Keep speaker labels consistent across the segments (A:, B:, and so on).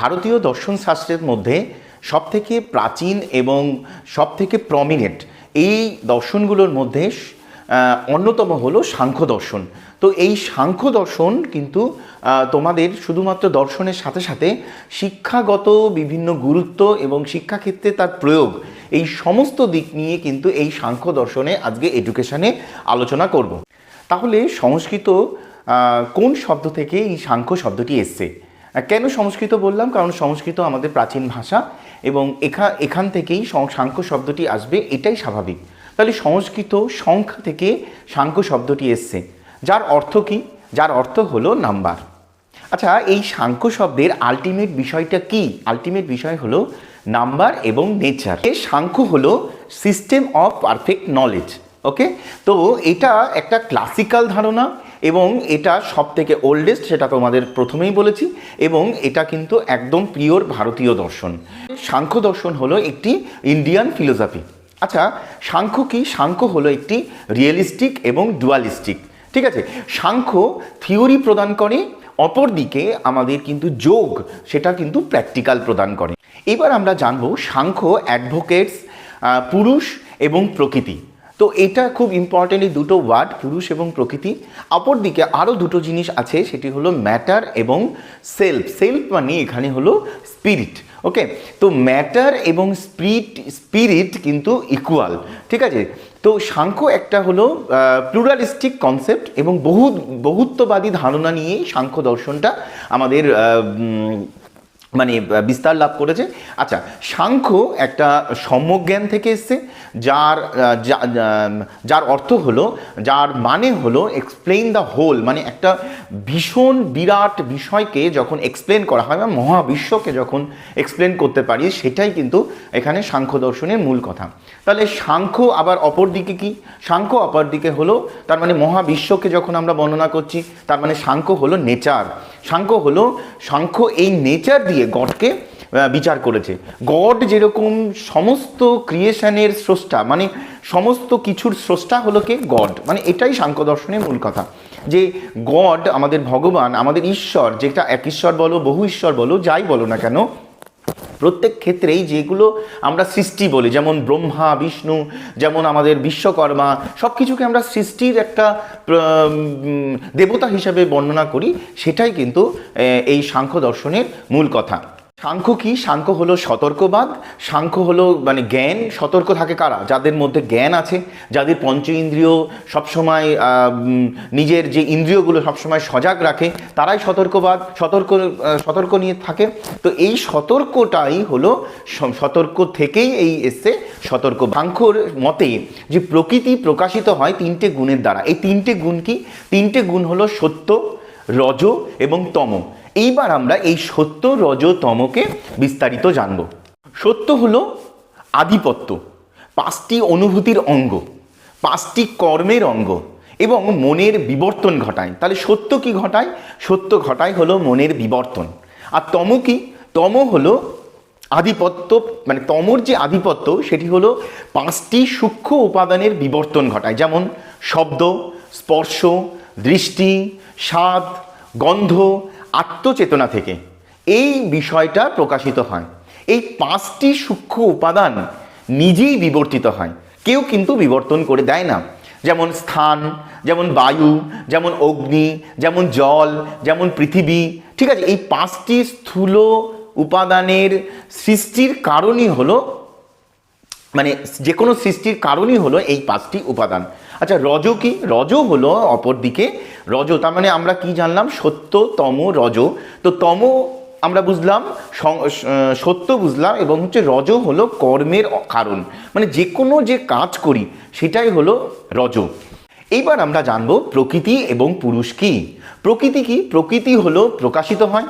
A: ভারতীয় দর্শন শাস্ত্রের মধ্যে সবথেকে প্রাচীন এবং সবথেকে প্রমিনেন্ট এই দর্শনগুলোর মধ্যে অন্যতম হলো সাংখ্য দর্শন। তো এই সাংখ্য দর্শন কিন্তু তোমাদের শুধুমাত্র দর্শনের সাথে সাথে শিক্ষাগত বিভিন্ন গুরুত্ব এবং শিক্ষাক্ষেত্রে তার প্রয়োগ, এই সমস্ত দিক নিয়ে কিন্তু এই সাংখ্য দর্শনে আজকে এডুকেশনে আলোচনা করব। তাহলে সংস্কৃত কোন শব্দ থেকে এই সাংখ্য শব্দটি এসছে? কেন সংস্কৃত বললাম? কারণ সংস্কৃত আমাদের প্রাচীন ভাষা এবং এখা, এখান থেকেই সাংখ্য শব্দটি আসবে, এটাই স্বাভাবিক। তাহলে সংস্কৃত সংখ্যা থেকে সাংখ্য শব্দটি এসছে। যার অর্থ কি? যার অর্থ হলো নাম্বার। আচ্ছা এই সাংখ্য শব্দের আলটিমেট বিষয়টা কি? আলটিমেট বিষয় হলো নাম্বার এবং নেচার এই সাংখ্য হলো system of perfect knowledge okay তো এটা একটা ক্লাসিক্যাল ধারণা এবং এটা সব থেকে ওল্ডেস্ট সেটা তোমাদের প্রথমেই বলেছি, এবং এটা কিন্তু একদম পিওর ভারতীয় দর্শন। সাংখ্য দর্শন হলো একটি ইন্ডিয়ান ফিলোসফি আচ্ছা সাংখ্য কি? সাংখ্য হলো একটি রিয়েলিস্টিক এবং ডুয়ালিস্টিক ঠিক আছে? সাংখ্য থিওরি প্রদান করে, অপরদিকে আমাদের কিন্তু যোগ, সেটা কিন্তু প্র্যাকটিক্যাল প্রদান করে। এবার আমরা জানব সাংখ্য অ্যাডভোকেটস পুরুষ এবং প্রকৃতি। তো এটা খুব ইম্পর্টেন্ট এই দুটো ওয়ার্ড পুরুষ এবং প্রকৃতি। অপরদিকে আরও দুটো জিনিস আছে, সেটি হলো ম্যাটার এবং সেলফ সেলফ মানে এখানে হলো স্পিরিট ওকে তো ম্যাটার এবং স্পিরিট স্পিরিট কিন্তু ইকুয়াল ঠিক আছে? তো সাংখ্য একটা হলো প্লুরালিস্টিক কনসেপ্ট এবং বহু বহুত্ববাদী ধারণা নিয়েই সাংখ্য দর্শনটা আমাদের মানে বিস্তার লাভ করেছে। আচ্ছা সাংখ্য একটা সম্যজ্ঞান থেকে এসছে, যার যার অর্থ হলো, যার মানে হলো এক্সপ্লেইন দ্য হোল মানে একটা ভীষণ বিরাট বিষয়কে যখন এক্সপ্লেন করা হয়, বা মহাবিশ্বকে যখন এক্সপ্লেন করতে পারি, সেটাই কিন্তু এখানে সাংখ্য দর্শনের মূল কথা। তাহলে সাংখ্য আবার অপর দিকে কি? সাংখ্য অপর দিকে হলো, তার মানে মহাবিশ্বকে যখন আমরা বর্ণনা করছি, তার মানে সাংখ্য হলো নেচার সাংখ্য হলো, সাংখ্য এই নেচার দিয়ে গডকে বিচার করেছে। গড যেরকম সমস্ত ক্রিয়েশনের স্রষ্টা মানে সমস্ত কিছুর স্রষ্টা হলো কে? গড। মানে এটাই সাংখ্য দর্শনের মূল কথা। যে গড আমাদের ভগবান, আমাদের ঈশ্বর, যেটা এক ঈশ্বর বলো, বহু ঈশ্বর বলো, যাই বলো না কেন প্রত্যেক ক্ষেত্রেই যেগুলো আমরা সৃষ্টি বলি, যেমন ব্রহ্মা, বিষ্ণু, যেমন আমাদের বিশ্বকর্মা সব কিছুকে আমরা সৃষ্টির একটা দেবতা হিসাবে বর্ণনা করি, সেটাই কিন্তু এই সাংখ্য দর্শনের মূল কথা। সাংখ্য কি? সাংখ্য হলো সতর্কবাদ। সাংখ্য হলো মানে জ্ঞান। সতর্ক থাকে কারা? যাদের মধ্যে জ্ঞান আছে, যাদের পঞ্চ ইন্দ্রিয় সবসময় নিজের যে ইন্দ্রিয়গুলো সবসময় সজাগ রাখে, তারাই সতর্কবাদ। সতর্ক সতর্ক নিয়ে থাকে। তো এই সতর্কটাই হলো সতর্ক থেকেই এই এসছে সতর্ক সাংখ্যর মতে যে প্রকৃতি প্রকাশিত হয় তিনটে গুণের দ্বারা। এই তিনটে গুণ কি? তিনটে গুণ হলো সত্য, রজ এবং তম। এইবার আমরা এই সত্য রজতমকে বিস্তারিত জানব। সত্য হলো আধিপত্য, পাঁচটি অনুভূতির অঙ্গ, পাঁচটি কর্মের অঙ্গ এবং মনের বিবর্তন ঘটায়। তাহলে সত্য কি ঘটায়? সত্য ঘটায় হলো মনের বিবর্তন। আর তম কি? তম হলো আধিপত্য মানে তমর যে আধিপত্য, সেটি হলো পাঁচটি সূক্ষ্ম উপাদানের বিবর্তন ঘটায়। যেমন শব্দ, স্পর্শ, দৃষ্টি, স্বাদ, গন্ধ আত্মচেতনা থেকে এই বিষয়টা প্রকাশিত হয়। এই পাঁচটি সূক্ষ্ম উপাদান নিজেই বিবর্তিত হয়। কেউ কিন্তু বিবর্তন করে দেয় না। যেমন স্থান, যেমন বায়ু, যেমন অগ্নি, যেমন জল, যেমন পৃথিবী। ঠিক আছে, এই পাঁচটি স্থূল উপাদানের সৃষ্টির কারণই হলো মানে যে কোনো সৃষ্টির কারণই হলো এই পাঁচটি উপাদান। আচ্ছা রজ কি? রজ হলো অপরদিকে রজ, তার মানে আমরা কি জানলাম? সত্য, তম, রজ। তো তম আমরা বুঝলাম সত্য বুঝলাম এবং হচ্ছে রজ হলো কর্মের কারণ। মানে যে কোনো যে কাজ করি, সেটাই হলো রজ। এইবার আমরা জানব প্রকৃতি এবং পুরুষ কি। প্রকৃতি কি? প্রকৃতি হলো প্রকাশিত হয়।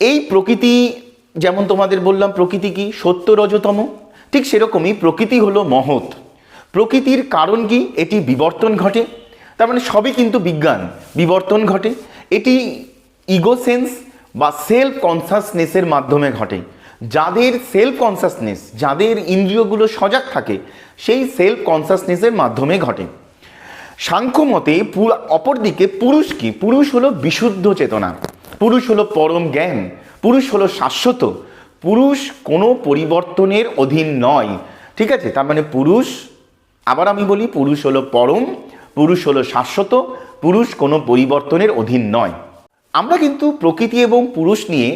A: এই প্রকৃতি, যেমন তোমাদের বললাম, প্রকৃতি কি? সত্য রজতম ঠিক সেরকমই প্রকৃতি হলো মহৎ। প্রকৃতির কারণ কি? এটি বিবর্তন ঘটে। তার মানে সবই কিন্তু বিজ্ঞান, বিবর্তন ঘটে। এটি ইগোসেন্স বা সেলফ কনসাসনেসের মাধ্যমে ঘটে। যাদের সেলফ কনসাসনেস যাদের ইন্দ্রিয়গুলো সজাগ থাকে, সেই সেলফ কনসাসনেসের মাধ্যমে ঘটে। সাংখ্য মতে পু- অপরদিকে পুরুষ কি? পুরুষ হলো বিশুদ্ধ চেতনা। পুরুষ হলো পরম জ্ঞান। পুরুষ হলো শাশ্বত। পুরুষ কোনো পরিবর্তনের অধীন নয়। ঠিক আছে? তার মানে পুরুষ, আবার আমি বলি পুরুষ হলো পরম পুরুষ হলো শাশ্বত, পুরুষ কোনো পরিবর্তনের অধীন নয়। আমরা কিন্তু প্রকৃতি এবং পুরুষ নিয়ে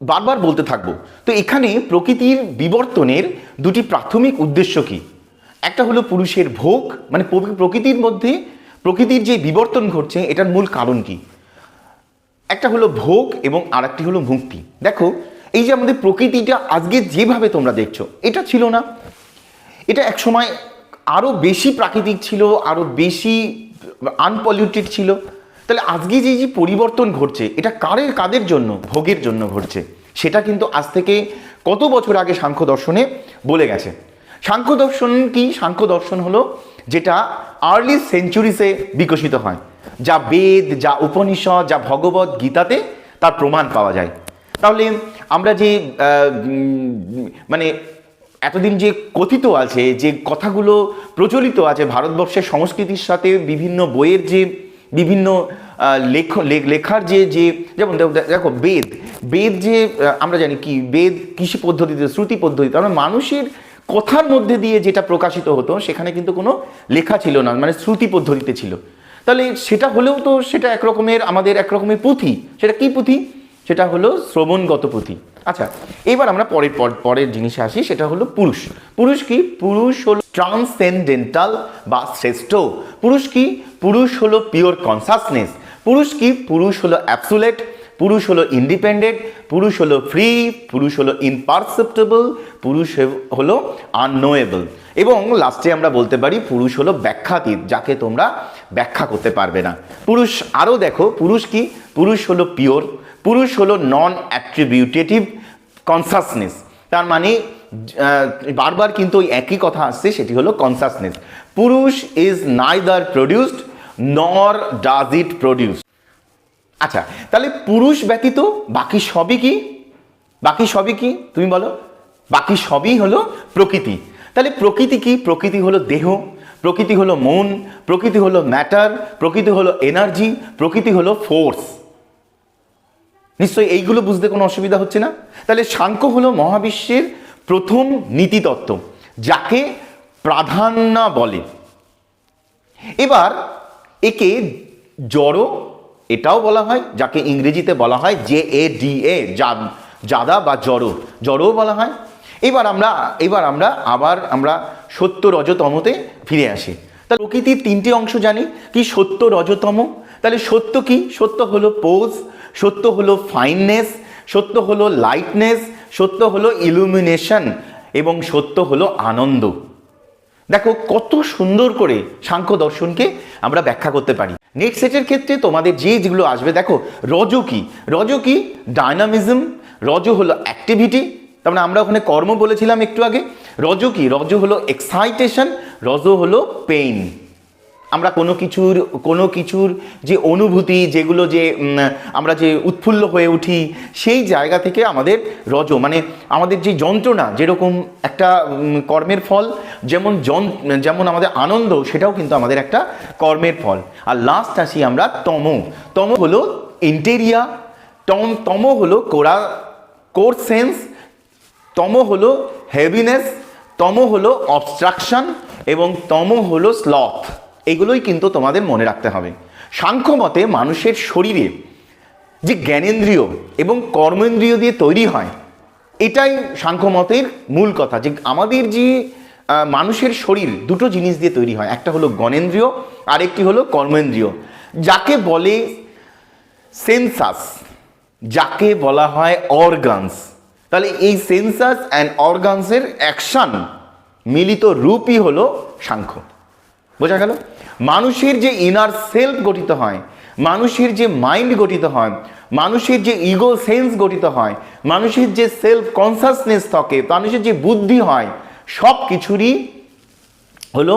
A: বারবার বলতে থাকব। তো এখানে প্রকৃতির বিবর্তনের দুটি প্রাথমিক উদ্দেশ্য কি? একটা হলো পুরুষের ভোগ মানে প্রকৃতির মধ্যে প্রকৃতির যে বিবর্তন ঘটছে, এটার মূল কারণ কি? একটা হলো ভোগ এবং আরেকটি হলো মুক্তি। দেখো, এই যে আমাদের প্রকৃতিটা আজকে যেভাবে তোমরা দেখছ, এটা ছিল না। এটা একসময় আরও বেশি প্রাকৃতিক ছিল আরও বেশি আনপলিউটেড ছিল। তাহলে আজকে যে যে পরিবর্তন ঘটছে, এটা কারের, কাদের জন্য? ভোগের জন্য ঘটছে। সেটা কিন্তু আজ থেকে কত বছর আগে সাংখ্য দর্শনে বলে গেছে। সাংখ্য দর্শন কি? সাংখ্য দর্শন হলো যেটা আর্লি সেঞ্চুরিসে বিকশিত হয়। যা বেদ, যা উপনিষদ, যা ভগবত গীতাতে তার প্রমাণ পাওয়া যায়। তাহলে আমরা যে মানে এতদিন যে কথিত আছে, যে কথাগুলো প্রচলিত আছে ভারতবর্ষের সংস্কৃতির সাথে বিভিন্ন বইয়ের যে বিভিন্ন লেখ লেখার যে যে, যেমন দেখো- দেখো বেদ বেদ যে আমরা জানি কি, বেদ কৃষি পদ্ধতিতে, শ্রুতি পদ্ধতিতে আমরা মানুষের কথার মধ্যে দিয়ে যেটা প্রকাশিত হতো, সেখানে কিন্তু কোনো লেখা ছিল না মানে শ্রুতি পদ্ধতিতে ছিল। তাহলে সেটা হলেও তো সেটা একরকমের, আমাদের একরকমের পুঁথি। সেটা কি পুঁথি? সেটা হলো শ্রবণগত পুঁথি আচ্ছা এবার আমরা পরের পর- পরের জিনিসে আসি সেটা হলো পুরুষ। পুরুষ কি? পুরুষ হলো ট্রান্সেন্ডেন্টাল বা শ্রেষ্ঠ। পুরুষ কি? পুরুষ হলো পিওর কনসাসনেস পুরুষ কি? পুরুষ হলো অ্যাপসুলেট পুরুষ হলো ইন্ডিপেন্ডেন্ট পুরুষ হলো ফ্রি পুরুষ হলো ইনপারসেপ্টেবল পুরুষ হলো আননোয়েবল এবং লাস্টে আমরা বলতে পারি পুরুষ হলো ব্যাখ্যাতীত যাকে তোমরা ব্যাখ্যা করতে পারবে না। পুরুষ আরও দেখো পুরুষ কি? পুরুষ হলো পিওর পুরুষ হলো নন অ্যাট্রিবিউটেটিভ কনসাসনেস তার মানে বারবার কিন্তু ওই একই কথা আসছে, সেটি হলো consciousness purusha is neither produced nor does it produce আচ্ছা তাহলে পুরুষ ব্যতীত বাকি সবই কি? বাকি সবই কি? তুমি বলো। বাকি সবই হলো প্রকৃতি। তাহলে প্রকৃতি কি? প্রকৃতি হলো দেহ, প্রকৃতি হলো মন, প্রকৃতি হলো ম্যাটার প্রকৃতি হলো এনার্জি প্রকৃতি হলো ফোর্স নিশ্চয়ই এইগুলো বুঝতে কোনো অসুবিধা হচ্ছে না? তাহলে সাংখ্য হলো মহাবিশ্বের প্রথম নীতিতত্ত্ব, যাকে প্রাধান্য বলে। এবার একে জড়ো, এটাও বলা হয়, যাকে ইংরেজিতে বলা হয় জে এ ডি এ, জাদা বা জড়ো, জড়ও বলা হয়। এবার আমরা এবার আমরা আবার আমরা সত্য রজতমতে ফিরে আসি। তাহলে প্রকৃতির তিনটি অংশ জানি, কি সত্য রজতম? তাহলে সত্য কি? সত্য হলো পোজ সত্য হলো ফাইননেস সত্য হলো লাইটনেস সত্য হলো ইলুমিনেশন এবং সত্য হলো আনন্দ। দেখো কত সুন্দর করে সাংখ্য দর্শনকে আমরা ব্যাখ্যা করতে পারি। নেট সেটের ক্ষেত্রে তোমাদের যে যেগুলো আসবে, দেখো রজ কি? রজ কি? ডায়নামিজম রজ হলো অ্যাক্টিভিটি তার মানে আমরা ওখানে কর্ম বলেছিলাম একটু আগে। রজ কি? রজ হলো এক্সাইটেশন রজ হলো পেইন আমরা কোনো কিছুর কোনো কিছুর যে অনুভূতি, যেগুলো যে আমরা যে উৎফুল্ল হয়ে উঠি, সেই জায়গা থেকে আমাদের রজ মানে আমাদের যে যন্ত্রণা যেরকম একটা কর্মের ফল, যেমন জন যেমন আমাদের আনন্দ, সেটাও কিন্তু আমাদের একটা কর্মের ফল। আর লাস্ট আসি আমরা তম। তম হলো ইন্টেরিয়া টম তম হলো কোরা কোর সেন্স তম হলো হেভিনেস তম হলো অবস্ট্রাকশন এবং তম হলো স্লথ এগুলোই কিন্তু তোমাদের মনে রাখতে হবে। সাংখ্য মতে মানুষের শরীরে যে জ্ঞানেন্দ্রিয় এবং কর্মেন্দ্রিয় দিয়ে তৈরি হয়, এটাই সাংখ্য মতের মূল কথা যে আমাদের যে মানুষের শরীর দুটো জিনিস দিয়ে তৈরি হয়, একটা হলো জ্ঞানেন্দ্রিয়, আরেকটি হলো কর্মেন্দ্রীয়। যাকে বলে সেন্সাস, যাকে বলা হয় অর্গানস। তাহলে এই সেন্সাস অ্যান্ড অর্গানসের অ্যাকশন মিলিত রূপই হলো সাংখ্য। বোঝা গেল? মানুষের যে ইনার সেলফ গঠিত হয়, মানুষের যে মাইন্ড গঠিত হয়, মানুষের যে ইগো সেন্স গঠিত হয়, মানুষের যে সেলফ কনসাসনেস থাকে, মানুষের যে বুদ্ধি হয়, সব কিছুরই হলো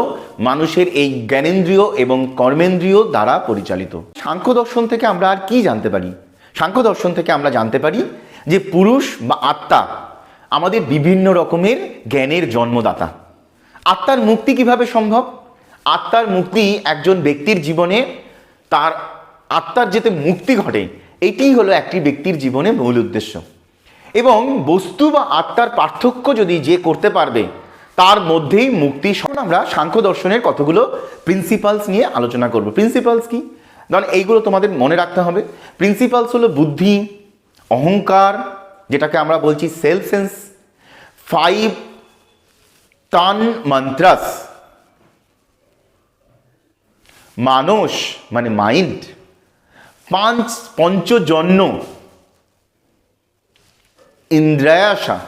A: মানুষের এই জ্ঞানেন্দ্রিয় এবং কর্মেন্দ্রীয় দ্বারা পরিচালিত। সাংখ্য দর্শন থেকে আমরা আর কি জানতে পারি? সাংখ্য দর্শন থেকে আমরা জানতে পারি যে পুরুষ বা আত্মা আমাদের বিভিন্ন রকমের জ্ঞানের জন্মদাতা। আত্মার মুক্তি কীভাবে সম্ভব? আত্মার মুক্তি একজন ব্যক্তির জীবনে, তার আত্মার যেতে মুক্তি ঘটে, এটি হলো একটি ব্যক্তির জীবনে মূল উদ্দেশ্য। এবং বস্তু বা আত্মার পার্থক্য যদি যে করতে পারবে, তার মধ্যেই মুক্তি সহ আমরা সাংখ্য দর্শনের কতগুলো প্রিন্সিপালস নিয়ে আলোচনা করব। প্রিন্সিপালস কি? ধরুন এইগুলো তোমাদের মনে রাখতে হবে। প্রিন্সিপালস হলো বুদ্ধি, অহংকার, যেটাকে আমরা বলছি সেলফ সেন্স ফাইভ টান মন্ত্রাস মানস মানে মাইন্ড পাঁচ, পঞ্চজন্য, ইন্দ্রায়াসা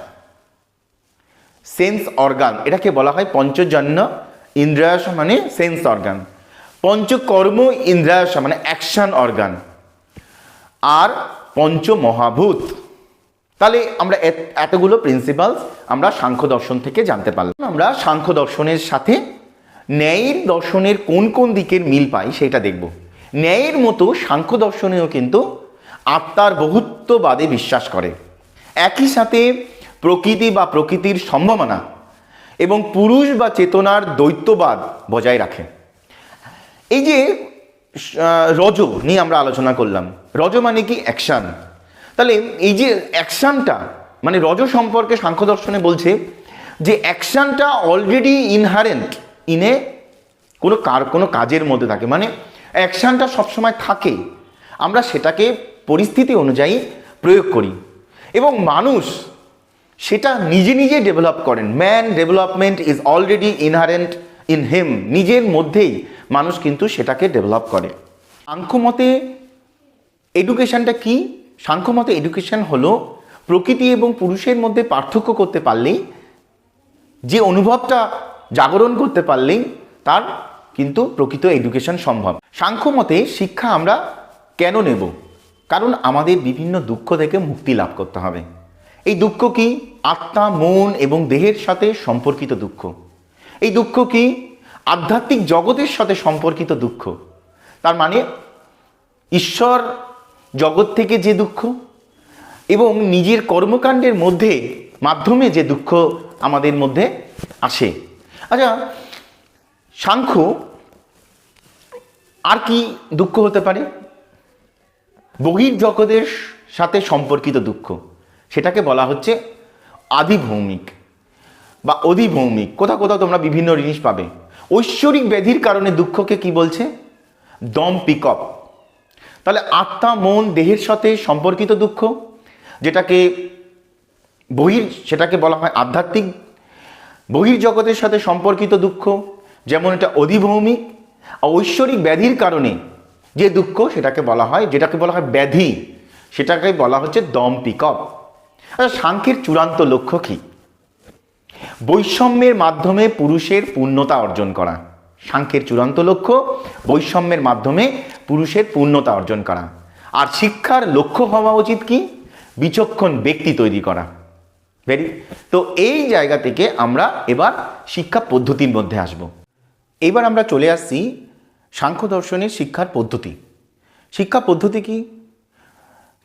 A: সেন্স অর্গান এটাকে বলা হয় পঞ্চজন্য, ইন্দ্রায়াসা মানে সেন্স অর্গান পঞ্চকর্ম, ইন্দ্রায়াসা মানে অ্যাকশন অর্গান আর পঞ্চ মহাভূত তাহলে আমরা এত- এতগুলো প্রিন্সিপালস আমরা সাংখ্য দর্শন থেকে জানতে পারলাম। আমরা সাংখ্য দর্শনের সাথে ন্যায়ের দর্শনের কোন কোন দিকের মিল পাই সেটা দেখব। ন্যায়ের মতো সাংখ্য দর্শনেও কিন্তু আত্মার বহুত্ববাদে বিশ্বাস করে। একই সাথে প্রকৃতি বা প্রকৃতির সম্ভাবনা এবং পুরুষ বা চেতনার দ্বৈতবাদ বজায় রাখে। এই যে রজ নিয়ে আমরা আলোচনা করলাম, রজ মানে কি? অ্যাকশন। তাহলে এই যে অ্যাকশনটা মানে রজ সম্পর্কে সাংখ্য দর্শনে বলছে যে অ্যাকশনটা অলরেডি ইনহারেন্ট ইনে কোনো কার, কোনো কাজের মধ্যে থাকে। মানে অ্যাকশনটা সবসময় থাকে। আমরা সেটাকে পরিস্থিতি অনুযায়ী প্রয়োগ করি। এবং মানুষ সেটা নিজে নিজে ডেভেলপ করেন। Man development is already inherent in him নিজের মধ্যেই মানুষ কিন্তু সেটাকে ডেভেলপ করে। সাংখ্যমতে এডুকেশনটা কি? সাংখ্যমতে এডুকেশন হলো প্রকৃতি এবং পুরুষের মধ্যে পার্থক্য করতে পারলেই যে অনুভবটা জাগরণ করতে পারলেই তার কিন্তু প্রকৃত এডুকেশন সম্ভব। সাংখ্যমতে শিক্ষা আমরা কেন নেব? কারণ আমাদের বিভিন্ন দুঃখ থেকে মুক্তি লাভ করতে হবে। এই দুঃখ কি আত্মা, মন এবং দেহের সাথে সম্পর্কিত দুঃখ? এই দুঃখ কি আধ্যাত্মিক জগতের সাথে সম্পর্কিত দুঃখ? তার মানে ঈশ্বর জগৎ থেকে যে দুঃখ এবং নিজের কর্মকাণ্ডের মধ্যে, মাধ্যমে যে দুঃখ আমাদের মধ্যে আসে। সাংখ্য আর কি দুঃখ হতে পারে? বহির জগতের সাথে সম্পর্কিত দুঃখ। সেটাকে বলা হচ্ছে আদিভৌমিক বা অধিভৌমিক। কোথাও কোথাও তোমরা বিভিন্ন জিনিস পাবে। ঐশ্বরিক ব্যাধির কারণে দুঃখকে কি বলছে? দম পিকপ তাহলে আত্মা, মন, দেহের সাথে সম্পর্কিত দুঃখ, যেটাকে বহির, সেটাকে বলা হয় আধ্যাত্মিক বহির্জগতের সাথে সম্পর্কিত দুঃখ, যেমন এটা অধিভৌমিক ঐশ্বরিক ব্যাধির কারণে যে দুঃখ সেটাকে বলা হয়, যেটাকে বলা হয় ব্যাধি, সেটাকে বলা হচ্ছে দম পিকপ আচ্ছা সাংখ্যের চূড়ান্ত লক্ষ্য কী? বৈষম্যের মাধ্যমে পুরুষের পূর্ণতা অর্জন করা। সাংখ্যের চূড়ান্ত লক্ষ্য, বৈষম্যের মাধ্যমে পুরুষের পূর্ণতা অর্জন করা। আর শিক্ষার লক্ষ্য হওয়া উচিত কি? বিচক্ষণ ব্যক্তি তৈরি করা। ভেরি তো এই জায়গা থেকে আমরা এবার শিক্ষা পদ্ধতির মধ্যে আসব। এবার আমরা চলে আসছি সাংখ্য দর্শনের শিক্ষার পদ্ধতি। শিক্ষা পদ্ধতি কি?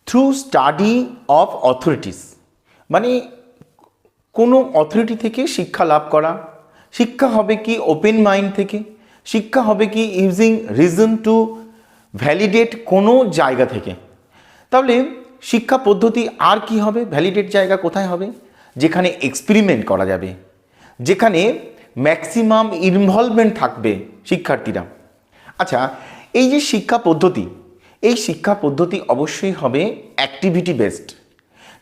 A: থ্রু স্টাডি অফ অথরিটিস মানে কোনো অথরিটি থেকে শিক্ষা লাভ করা। শিক্ষা হবে কি ওপেন মাইন্ড থেকে? শিক্ষা হবে কি ইউজিং রিজন টু ভ্যালিডেট কোনো জায়গা থেকে? তাহলে শিক্ষা পদ্ধতি আর কি হবে? ভ্যালিডেট জায়গা কোথায় হবে? যেখানে এক্সপেরিমেন্ট করা যাবে, যেখানে ম্যাক্সিমাম ইনভলভমেন্ট থাকবে শিক্ষার্থীরা। আচ্ছা এই যে শিক্ষা পদ্ধতি, এই শিক্ষা পদ্ধতি অবশ্যই হবে অ্যাক্টিভিটি বেসড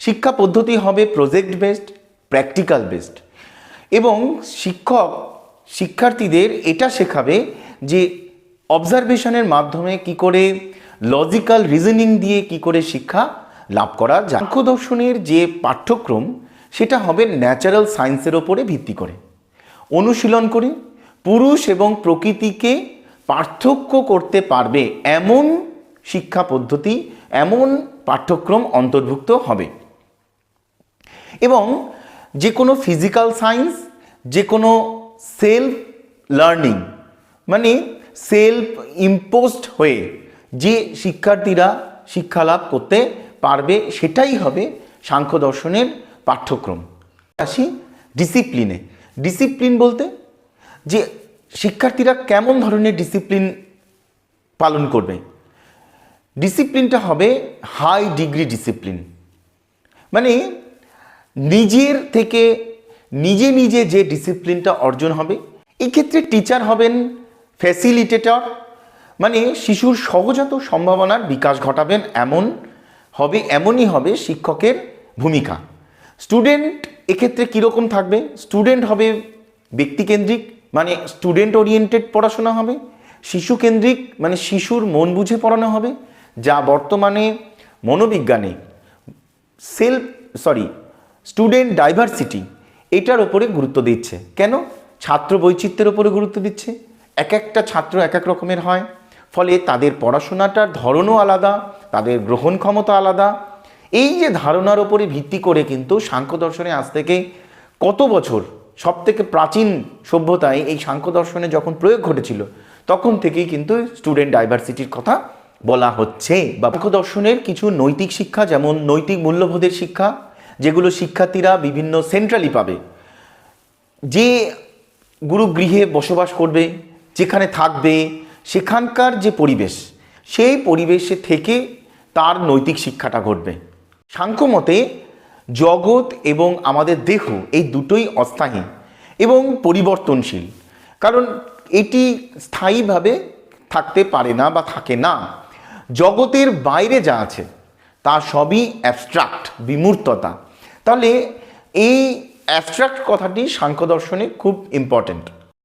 A: শিক্ষা পদ্ধতি হবে প্রজেক্ট বেসড প্র্যাকটিক্যাল বেসড এবং শিক্ষক, শিক্ষার্থীদের এটা শেখাবে যে অবজারভেশনের মাধ্যমে কি করে লজিক্যাল রিজনিং দিয়ে কি করে শিক্ষা লাভ করা যায়। দর্শনের যে পাঠ্যক্রম সেটা হবে ন্যাচারাল সায়েন্সের ওপরে ভিত্তি করে। অনুশীলন করে, পুরুষ এবং প্রকৃতিকে পার্থক্য করতে পারবে এমন শিক্ষা পদ্ধতি, এমন পাঠ্যক্রম অন্তর্ভুক্ত হবে। এবং যে কোনো ফিজিক্যাল সায়েন্স যে কোনো সেলফ লার্নিং মানে সেলফ ইম্পোজড হয়ে যে শিক্ষার্থীরা শিক্ষা লাভ করতে পারবে, সেটাই হবে সাংখ্য দর্শনের পাঠ্যক্রম। আসি ডিসিপ্লিনে ডিসিপ্লিন বলতে যে শিক্ষার্থীরা কেমন ধরনের ডিসিপ্লিন পালন করবে? ডিসিপ্লিনটা হবে হাই ডিগ্রি ডিসিপ্লিন মানে নিজের থেকে নিজে নিজে যে ডিসিপ্লিনটা অর্জন হবে এই ক্ষেত্রে টিচার হবেন ফ্যাসিলিটেটর মানে শিশুর সহজাত সম্ভাবনার বিকাশ ঘটাবেন এমন হবে, এমনই হবে শিক্ষকের ভূমিকা। স্টুডেন্ট এক্ষেত্রে কীরকম থাকবে? স্টুডেন্ট হবে ব্যক্তিকেন্দ্রিক মানে স্টুডেন্ট ওরিয়েন্টেড পড়াশোনা হবে। শিশু কেন্দ্রিক মানে শিশুর মন বুঝে পড়ানো হবে, যা বর্তমানে মনোবিজ্ঞানে সেলফ সরি স্টুডেন্ট ডাইভার্সিটি এটার ওপরে গুরুত্ব দিচ্ছে। কেন? ছাত্র বৈচিত্র্যের ওপরে গুরুত্ব দিচ্ছে। এক একটা ছাত্র এক এক রকমের হয়। ফলে তাদের পড়াশোনাটার ধরনও আলাদা, তাদের গ্রহণ ক্ষমতা আলাদা এই যে ধারণার ওপরে ভিত্তি করে কিন্তু সাংখ্য দর্শনে আজ থেকে কত বছর সব থেকে প্রাচীন সভ্যতায় এই সাংখ্য দর্শনে যখন প্রয়োগ ঘটেছিল, তখন থেকেই কিন্তু স্টুডেন্ট ডাইভার্সিটির কথা বলা হচ্ছে। বা সাংখ্য দর্শনের কিছু নৈতিক শিক্ষা, যেমন নৈতিক মূল্যবোধের শিক্ষা, যেগুলো শিক্ষার্থীরা বিভিন্ন সেন্ট্রালি পাবে। যে গুরুগৃহে বসবাস করবে, যেখানে থাকবে, সেখানকার যে পরিবেশ, সেই পরিবেশে থেকে তার নৈতিক শিক্ষাটা ঘটবে। সাংখ্য মতে জগৎ এবং আমাদের দেহ, এই দুটোই অস্থায়ী এবং পরিবর্তনশীল। কারণ এটি স্থায়ীভাবে থাকতে পারে না বা থাকে না। জগতের বাইরে যা আছে, তা সবই অ্যাবস্ট্রাক্ট বিমূর্ততা। তাহলে এই অ্যাবস্ট্রাক্ট কথাটি সাংখ্য দর্শনে খুব ইম্পর্ট্যান্ট